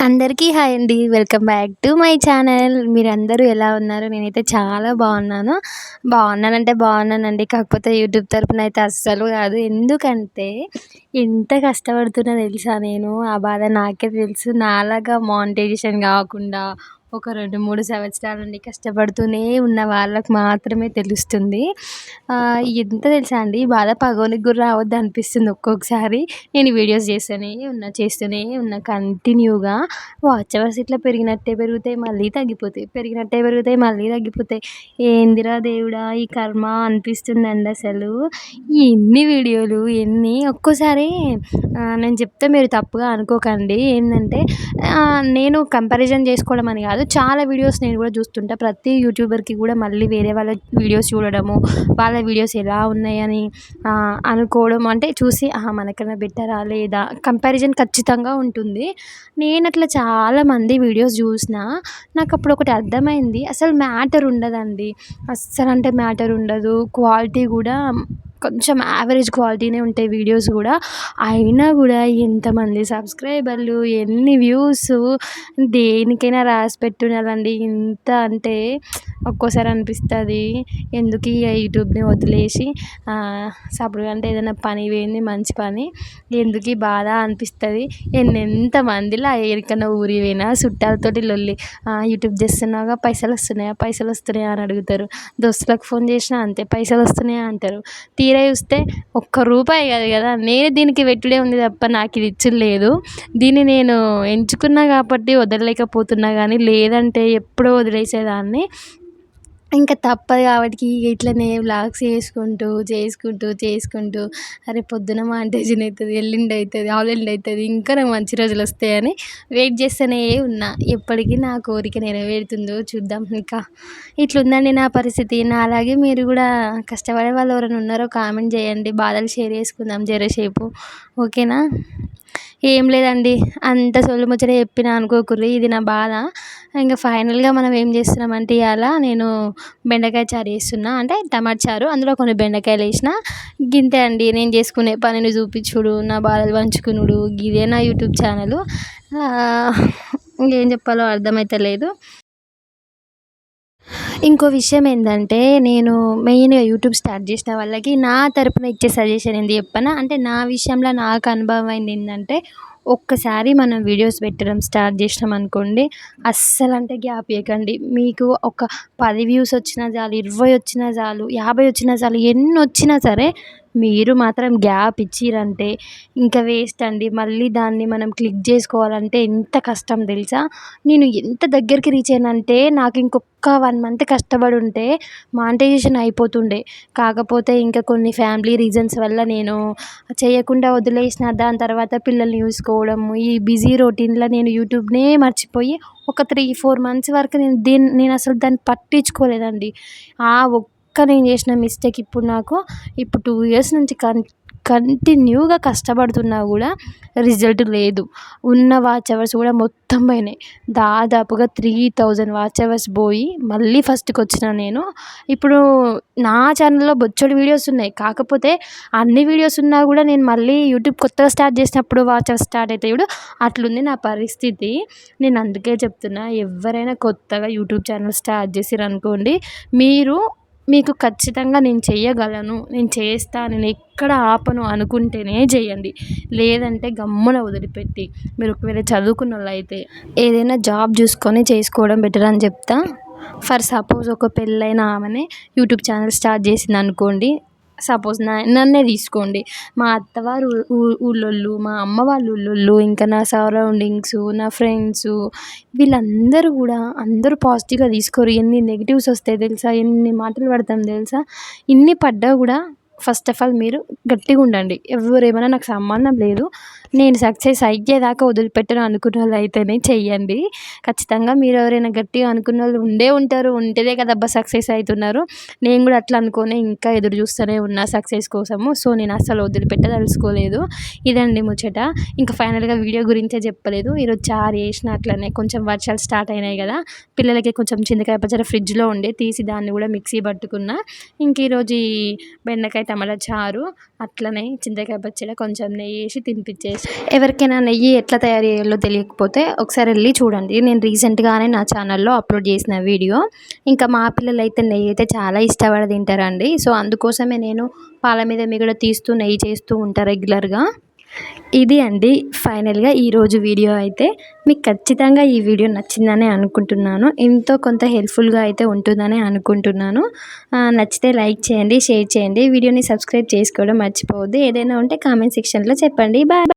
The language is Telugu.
అందరికీ హాయ్ అండి. Welcome back to my channel మీరందరూ ఎలా ఉన్నారు? నేనైతే చాలా బాగున్నాను. బాగున్నానంటే బాగున్నానండి. కాకపోతే యూట్యూబ్ తరపున అయితే అస్సలు కాదు. ఎందుకంటే ఎంత కష్టపడుతున్నా తెలుసా నేను? ఆ బాధ నాకే తెలుసు. నాలాగా మానిటైజేషన్ కాకుండా ఒక రెండు మూడు సంవత్సరాల నుండి కష్టపడుతూనే ఉన్న వాళ్ళకు మాత్రమే తెలుస్తుంది. ఎంత తెలుసా అండి? బాధ పగోనికి కూడా రావద్దు అనిపిస్తుంది ఒక్కొక్కసారి. నేను వీడియోస్ చేస్తూనే ఉన్నా చేస్తూనే ఉన్నా కంటిన్యూగా. వాచ్ అవర్స్ ఇట్లా పెరిగినట్టే పెరుగుతాయి మళ్ళీ తగ్గిపోతాయి. పెరిగినట్టే పెరుగుతాయి మళ్ళీ తగ్గిపోతాయి. ఏందిరా దేవుడా ఈ కర్మ అనిపిస్తుందండి అసలు. ఎన్ని వీడియోలు ఎన్ని ఒక్కోసారి నేను చెప్తే మీరు తప్పుగా అనుకోకండి. ఏంటంటే నేను కంపారిజన్ చేసుకోవడం అని కాదు. చాలా వీడియోస్ నేను కూడా చూస్తుంటా. ప్రతి యూట్యూబర్కి కూడా మళ్ళీ వేరే వాళ్ళ వీడియోస్ చూడడము వాళ్ళ వీడియోస్ ఎలా ఉన్నాయని అనుకోవడం అంటే చూసి మనకన్నా బెటరా లేదా? కంపారిజన్ ఖచ్చితంగా ఉంటుంది. నేను అట్లా చాలామంది వీడియోస్ చూసిన నాకు అప్పుడు ఒకటి అర్థమైంది. అసలు మ్యాటర్ ఉండదండి. అస్సలు అంటే మ్యాటర్ ఉండదు. క్వాలిటీ కూడా కొంచెం యావరేజ్ క్వాలిటీనే ఉంటాయి వీడియోస్ కూడా. అయినా కూడా ఎంతమంది సబ్స్క్రైబర్లు ఎన్ని వ్యూస్ దేనికైనా రాసి పెట్టుండాలండి ఇంత అంటే ఒక్కోసారి అనిపిస్తుంది ఎందుకు ఈ యూట్యూబ్ని వదిలేసి సపరేట్గా అంటే ఏదైనా పని పోయింది మంచి పని ఎందుకు ఈ బాధ అనిపిస్తుంది. ఎంత ఎంతమందిలా ఎక్కడికైనా ఊరి పోయినా చుట్టాలతోటి లొల్లి యూట్యూబ్ చేస్తున్నావుగా పైసలు వస్తున్నాయా పైసలు వస్తున్నాయా అని అడుగుతారు. దోస్తులకు ఫోన్ చేసినా అంతే పైసలు వస్తున్నాయా అంటారు. తీరా చూస్తే ఒక్క రూపాయి కాదు కదా నేను దీనికి పెట్టుడే ఉంది తప్ప నాకు ఇది ఇచ్చలేదు లేదు. దీన్ని నేను ఎంచుకున్నా కాబట్టి వదలలేకపోతున్నా కానీ లేదంటే ఎప్పుడో వదిలేసేదాన్ని. ఇంకా తప్పదు కాబట్టి ఇట్లనే వ్లాగ్స్ చేసుకుంటూ చేసుకుంటూ చేసుకుంటూ అరే పొద్దున మానిటైజేషన్ అవుతుంది ఎల్లుండి అవుతుంది ఆవులెల్లుండి అవుతుంది ఇంకా నాకు మంచి రోజులు వస్తాయని వెయిట్ చేస్తూనే ఉన్నా. ఎప్పటికీ నా కోరిక నెరవేరుతుందో చూద్దాం ఇంకా. ఇట్లుందండి నా పరిస్థితి. నా అలాగే మీరు కూడా కష్టపడే వాళ్ళు ఎవరైనా ఉన్నారో కామెంట్ చేయండి. బాధలు షేర్ చేసుకుందాం జరసేపు. ఓకేనా? ఏం లేదండి. అంత సొల్లు ముచ్చట చెప్పిన అనుకోకుర్రి ఇది నా బాధ. ఇంకా ఫైనల్గా మనం ఏం చేస్తున్నామంటే ఇవాళ నేను బెండకాయ చారు చేస్తున్నా. అంటే టమాట చారు అందులో కొన్ని బెండకాయలు వేసిన. గింతే అండి నేను చేసుకునే పనిని చూపించుడు నా బాధలు పంచుకునుడు. ఇదే నా యూట్యూబ్ ఛానల్. ఇంకేం చెప్పాలో అర్థమవుతలేదు ఇంకో విషయం ఏంటంటే నేను మెయిన్గా యూట్యూబ్ స్టార్ట్ చేసిన వాళ్ళకి నా తరపున ఇచ్చే సజెషన్ ఏంది చెప్పనా? అంటే నా విషయంలో నాకు అనుభవం అయింది ఏంటంటే ఒక్కసారి మనం వీడియోస్ పెట్టడం స్టార్ట్ చేసినాం అనుకోండి అస్సలు అంటే గ్యాప్ ఇవ్వకండి మీకు ఒక పది వ్యూస్ వచ్చినా చాలు ఇరవై వచ్చినా చాలు యాభై వచ్చినా చాలు ఎన్ని వచ్చినా సరే మీరు మాత్రం గ్యాప్ ఇచ్చిరంటే ఇంకా వేస్ట్ అండి. మళ్ళీ దాన్ని మనం క్లిక్ చేసుకోవాలంటే ఎంత కష్టం తెలుసా? నేను ఎంత దగ్గరికి రీచ్ అయినంటే నాకు ఇంకొక వన్ మంత్ కష్టపడి ఉంటే మానిటైజేషన్ అయిపోతుండే. కాకపోతే ఇంకా కొన్ని ఫ్యామిలీ రీజన్స్ వల్ల నేను చేయకుండా వదిలేసిన. దాని తర్వాత పిల్లల్ని చూసుకోవడము ఈ బిజీ రొటీన్లో నేను యూట్యూబ్నే మర్చిపోయి ఒక త్రీ ఫోర్ మంత్స్ వరకు నేను దీన్ని నేను అసలు దాన్ని పట్టించుకోలేదండి. ఆ ఒక్క నేను చేసిన మిస్టేక్ ఇప్పుడు నాకు ఇప్పుడు టూ ఇయర్స్ నుంచి కన్ కంటిన్యూగా కష్టపడుతున్నా కూడా రిజల్ట్ లేదు. ఉన్న వాచ్ అవర్స్ కూడా మొత్తం పోయినాయి. దాదాపుగా త్రీ థౌజండ్ వాచ్ అవర్స్ పోయి మళ్ళీ ఫస్ట్కి వచ్చిన నేను. ఇప్పుడు నా ఛానల్లో బొచ్చడి వీడియోస్ ఉన్నాయి. కాకపోతే అన్ని వీడియోస్ ఉన్నా కూడా నేను మళ్ళీ యూట్యూబ్ కొత్తగా స్టార్ట్ చేసినప్పుడు వాచ్ అవర్స్ స్టార్ట్ అవుతాయి ఇప్పుడు అట్లుంది నా పరిస్థితి. నేను అందుకే చెప్తున్నా ఎవరైనా కొత్తగా యూట్యూబ్ ఛానల్ స్టార్ట్ చేసిరనుకోండి అనుకోండి మీరు మీకు ఖచ్చితంగా నేను చేయగలను నేను చేస్తాను నేను ఎక్కడ ఆపను అనుకుంటేనే చేయండి. లేదంటే గమ్మున వదిలిపెట్టి. మీరు ఒకవేళ చదువుకున్న వాళ్ళు అయితే ఏదైనా జాబ్ చూసుకొని చేసుకోవడం బెటర్ అని చెప్తా. ఫర్ సపోజ్ ఒక పెళ్ళైన ఆమెనే యూట్యూబ్ ఛానల్ స్టార్ట్ చేసింది అనుకోండి సపోజ్ నా నన్నే తీసుకోండి. మా అత్తవారు ఊళ్ళోళ్ళు మా అమ్మ వాళ్ళ ఊళ్ళోళ్ళు ఇంకా నా సరౌండింగ్స్ నా ఫ్రెండ్స్ వీళ్ళందరూ కూడా అందరూ పాజిటివ్గా తీసుకోరు. ఎన్ని నెగిటివ్స్ వస్తాయి తెలుసా? ఎన్ని మాటలు పడతాం తెలుసా? ఇన్ని పడ్డా కూడా ఫస్ట్ ఆఫ్ ఆల్ మీరు గట్టిగా ఉండండి. ఎవరు ఏమైనా నాకు సంబంధం లేదు. నేను సక్సెస్ అయ్యేదాకా వదిలిపెట్టను అనుకున్న వాళ్ళు అయితేనే చెయ్యండి. ఖచ్చితంగా మీరు ఎవరైనా గట్టిగా అనుకున్న వాళ్ళు ఉండే ఉంటారు ఉంటేనే కదబ్బా సక్సెస్ అవుతున్నారు నేను కూడా అట్లా అనుకునే ఇంకా ఎదురు చూస్తూనే ఉన్నా సక్సెస్ కోసము. సో నేను అసలు వదిలిపెట్టదలుచుకోలేదు. ఇదండి ముచ్చట. ఇంకా ఫైనల్గా వీడియో గురించే చెప్పలేదు. ఈరోజు చారు వేసిన అట్లనే కొంచెం వర్షాలు స్టార్ట్ అయినాయి కదా. పిల్లలకి కొంచెం చింతకాయ పచ్చడి ఫ్రిడ్జ్లో ఉండే తీసి దాన్ని కూడా మిక్సీ పట్టుకున్నా. ఇంక ఈరోజు ఈ బెండకాయ టమాటా చారు అట్లనే చింతకాయ పచ్చడి కొంచెం నెయ్యి వేసి తినిపించేసి ఎవరికైనా నెయ్యి ఎట్లా తయారు చేయాలో తెలియకపోతే ఒకసారి వెళ్ళి చూడండి. నేను రీసెంట్గానే నా ఛానల్లో అప్లోడ్ చేసిన వీడియో ఇంకా మా పిల్లలు అయితే నెయ్యి అయితే చాలా ఇష్టపడి తింటారండి. సో అందుకోసమే నేను పాల మీద మిగడ తీస్తూ నెయ్యి చేస్తూ ఉంటాను రెగ్యులర్గా ఇది అండి ఫైనల్గా ఈరోజు వీడియో అయితే. మీకు ఖచ్చితంగా ఈ వీడియో నచ్చిందనే అనుకుంటున్నాను. ఎంతో కొంత హెల్ప్ఫుల్గా అయితే ఉంటుందని అనుకుంటున్నాను. నచ్చితే లైక్ చేయండి షేర్ చేయండి. వీడియోని సబ్స్క్రైబ్ చేసుకోవడం మర్చిపోవద్దు. ఏదైనా ఉంటే కామెంట్ సెక్షన్లో చెప్పండి. బాయ్